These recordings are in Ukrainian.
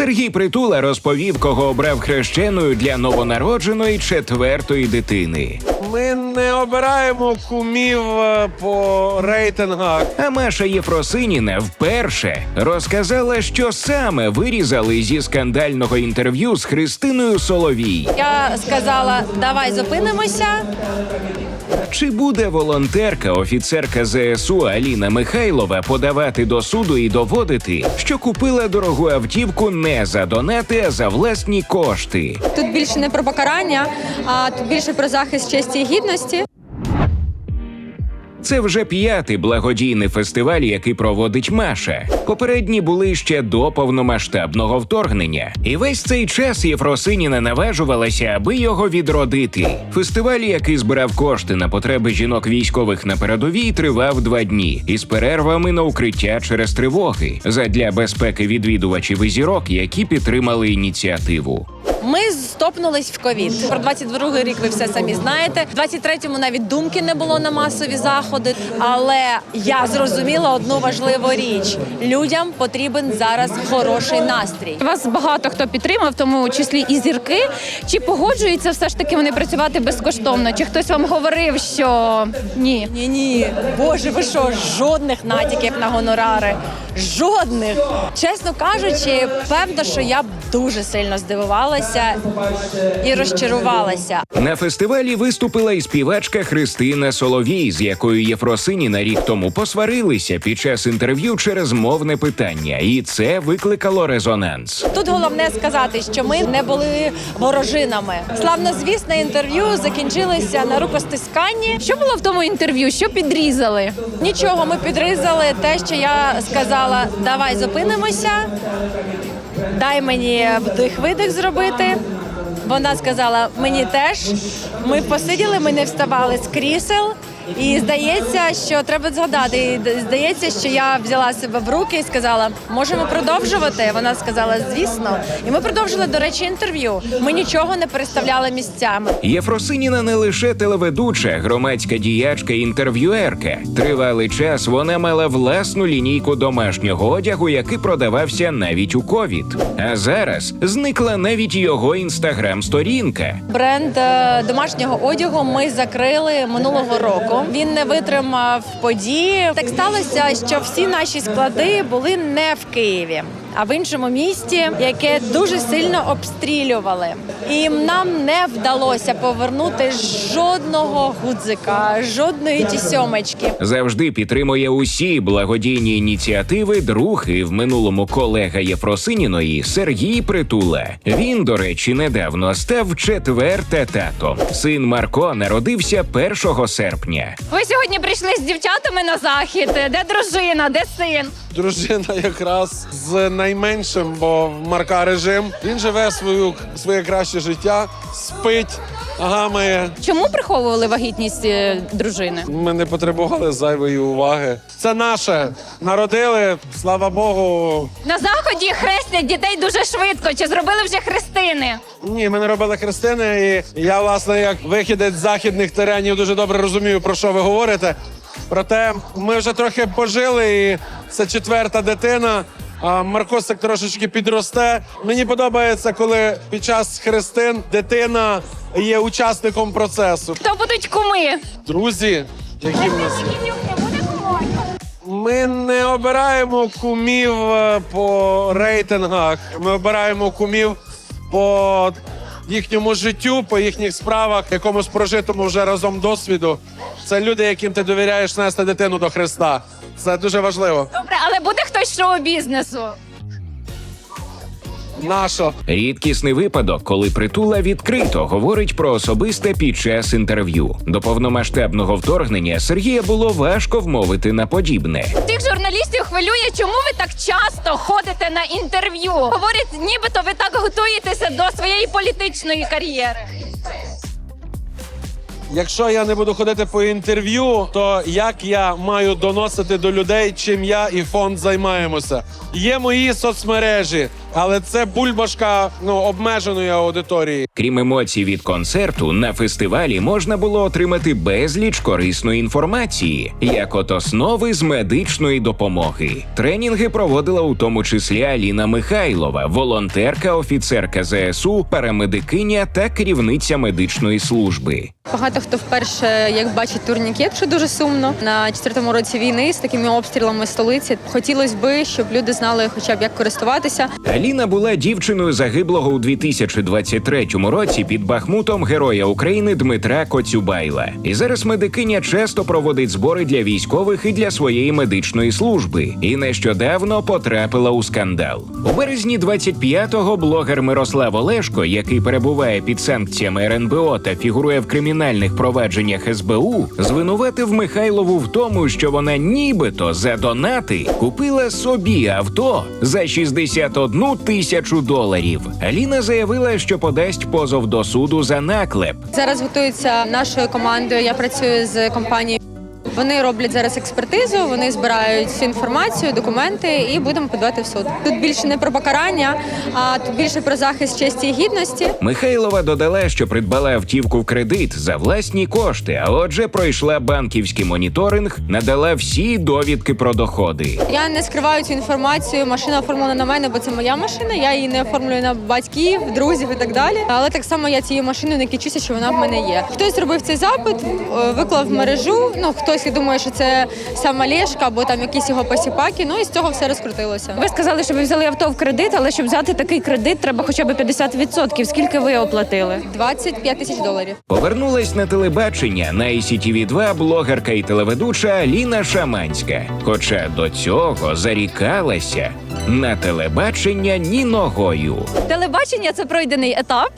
Сергій Притула розповів, кого обрав хрещеною для новонародженої четвертої дитини. Ми не обираємо кумів е, по рейтингах. А Маша Єфросиніна вперше розказала, що саме вирізали зі скандального інтерв'ю з Христиною Соловій. Я сказала, давай зупинимося. Чи буде волонтерка, офіцерка ЗСУ Аліна Михайлова подавати до суду і доводити, що купила дорогу автівку не за донати, а за власні кошти? Тут більше не про покарання, а тут більше про захист честі і гідності. Це вже п'ятий благодійний фестиваль, який проводить Маша. Попередні були ще до повномасштабного вторгнення, і весь цей час Єфросиніна наважувалася, аби його відродити. Фестиваль, який збирав кошти на потреби жінок військових на передовій, тривав два дні із перервами на укриття через тривоги задля безпеки відвідувачів і зірок, які підтримали ініціативу. Ми стопнулись в ковід. Про 22-й рік ви все самі знаєте. В 23-му навіть думки не було на масові заходи. Але я зрозуміла одну важливу річ: людям потрібен зараз хороший настрій. Вас багато хто підтримав, в тому числі і зірки. Чи погоджуються все ж таки вони працювати безкоштовно? Чи хтось вам говорив, що ні? Ні, ні, боже, ви що, жодних натяків на гонорари. Жодних. Чесно кажучи, певно, що я б дуже сильно здивувалася і розчарувалася. На фестивалі виступила і співачка Христина Соловій, з якою Єфросиніна рік тому посварилися під час інтерв'ю через мовне питання, і це викликало резонанс. Тут головне сказати, що ми не були ворожинами. Славнозвісне інтерв'ю закінчилося на рукостисканні. Що було в тому інтерв'ю? Що підрізали? Нічого, ми підрізали те, що я сказала: давай зупинимося, дай мені вдих-видих зробити. Вона сказала, мені теж. Ми посиділи, ми не вставали з крісел. І здається, що треба згадати. І здається, що я взяла себе в руки і сказала, можемо продовжувати. Вона сказала, звісно. І ми продовжили, до речі, інтерв'ю. Ми нічого не переставляли місцями. Єфросиніна не лише телеведуча, громадська діячка, інтерв'юерка. Тривалий час вона мала власну лінійку домашнього одягу, який продавався навіть у ковід. А зараз зникла навіть його інстаграм-сторінка. Бренд е, домашнього одягу ми закрили минулого року. Він не витримав події. Так сталося, що всі наші склади були не в Києві, а в іншому місті, яке дуже сильно обстрілювали. І нам не вдалося повернути жодного гудзика, жодної тісьомочки. Завжди підтримує усі благодійні ініціативи друг і в минулому колега Єфросиніної Сергій Притула. Він, до речі, недавно став четверте татом. Син Марко народився 1 серпня. Ви сьогодні прийшли з дівчатами на захід. Де дружина, де син? Дружина якраз з найменшим, бо в Марка режим. Він живе свою своє краще життя, спить, гамає. Чому приховували вагітність е, дружини? Ми не потребували зайвої уваги. Це наше. Народили, слава Богу. На заході хрестять дітей дуже швидко. Чи зробили вже хрестини? Ні, ми не робили Христини, і я, власне, як вихідець з західних теренів, дуже добре розумію, про що ви говорите. Проте ми вже трохи пожили, і це четверта дитина. А Маркосик трошечки підросте. Мені подобається, коли під час хрестин дитина є учасником процесу. Хто будуть куми? Друзі, які в нас є? Ми не обираємо кумів е, по рейтингах. Ми обираємо кумів по їхньому життю, по їхніх справах, якомусь прожитому вже разом досвіду. Це люди, яким ти довіряєш нести дитину до Христа. Це дуже важливо. Добре, але буде хтось з шоу-бізнесу. Нашо. Рідкісний випадок, коли притула відкрито говорить про особисте під час інтерв'ю. До повномасштабного вторгнення Сергія було важко вмовити на подібне. Хвилює, чому ви так часто ходите на інтерв'ю. Говорять, нібито ви так готуєтеся до своєї політичної кар'єри. Якщо я не буду ходити по інтерв'ю, то як я маю доносити до людей, чим я і фонд займаємося? Є мої соцмережі, Але це бульбашка ну, обмеженої аудиторії. Крім емоцій від концерту, на фестивалі можна було отримати безліч корисної інформації, як от основи з медичної допомоги. Тренінги проводила у тому числі Аліна Михайлова, волонтерка, офіцерка ЗСУ, парамедикиня та керівниця медичної служби. Багато хто вперше як бачить турнікет, що дуже сумно на четвертому році війни з такими обстрілами столиці. Хотілося би, щоб люди знали, хоча б як користуватися. Аліна була дівчиною загиблого у 2023 році під Бахмутом Героя України Дмитра Коцюбайла. І зараз медикиня часто проводить збори для військових і для своєї медичної служби. І нещодавно потрапила у скандал. У березні 25-го блогер Мирослав Олешко, який перебуває під санкціями РНБО та фігурує в кримінальних провадженнях СБУ, звинуватив Михайлову в тому, що вона нібито за донати купила собі авто за 61 тисячу доларів. Аліна заявила, що подасть позов до суду за наклеп. Зараз готується нашою командою. Я працюю з компанією. Вони роблять зараз експертизу, вони збирають всю інформацію, документи і будемо подавати в суд. Тут більше не про покарання, а тут більше про захист честі і гідності. Михайлова додала, що придбала автівку в кредит за власні кошти, а отже, пройшла банківський моніторинг, надала всі довідки про доходи. Я не скриваю цю інформацію. Машина оформлена на мене, бо це моя машина. Я її не оформлюю на батьків, друзів і так далі. Але так само я цією машиною не кичуся, що вона в мене є. Хтось зробив цей запит, е, виклав в мережу. Ну хтось думає, що це сам Олешка або там якісь його посіпаки. Ну і з цього все розкрутилося. Ви сказали, що ви взяли авто в кредит, але щоб взяти такий кредит, треба хоча б 50%. Скільки ви оплатили? 25 тисяч доларів. Повернулась на телебачення на ICTV 2 блогерка і телеведуча Аліна Шаманська. Хоча до цього зарікалася на телебачення ні ногою. Телебачення це пройдений етап.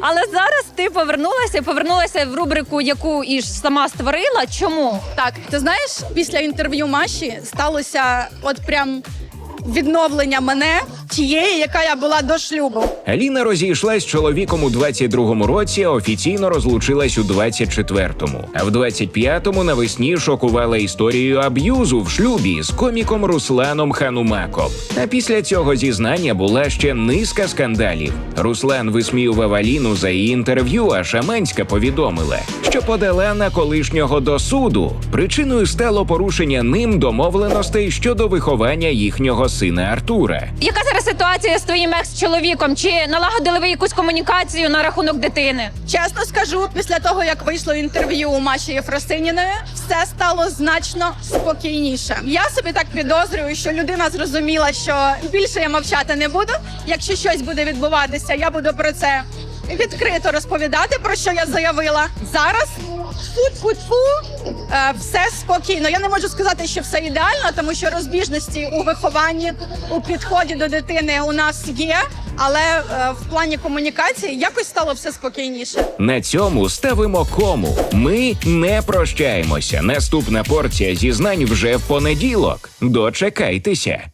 Але зараз ти повернулася, повернулася в рубрику, яку і ж сама створила. Чому? Так, ти знаєш, після інтерв'ю Маші сталося от прям відновлення мене тієї, яка я була до шлюбу. Аліна розійшлась з чоловіком у 22-му році, а офіційно розлучилась у 24-му. А в 25-му навесні шокувала історією аб'юзу в шлюбі з коміком Русланом Ханумаком. А після цього зізнання була ще низка скандалів. Руслан висміював Аліну за її інтерв'ю, а Шаманська повідомила, що подала на колишнього до суду. Причиною стало порушення ним домовленостей щодо виховання їхнього сина Артура. Яка зараз ситуація з твоїм екс-чоловіком? Чи налагодили ви якусь комунікацію на рахунок дитини? Чесно скажу, після того як вийшло інтерв'ю у Маші Єфросиніної, все стало значно спокійніше. Я собі так підозрюю, що людина зрозуміла, що більше я мовчати не буду. Якщо щось буде відбуватися, я буду про це відкрито розповідати, про що я заявила. Зараз фу-фу-фу, е, все спокійно. Я не можу сказати, що все ідеально, тому що розбіжності у вихованні, у підході до дитини у нас є. Але е, в плані комунікації якось стало все спокійніше. На цьому ставимо кому. Ми не прощаємося. Наступна порція зізнань вже в понеділок. Дочекайтеся.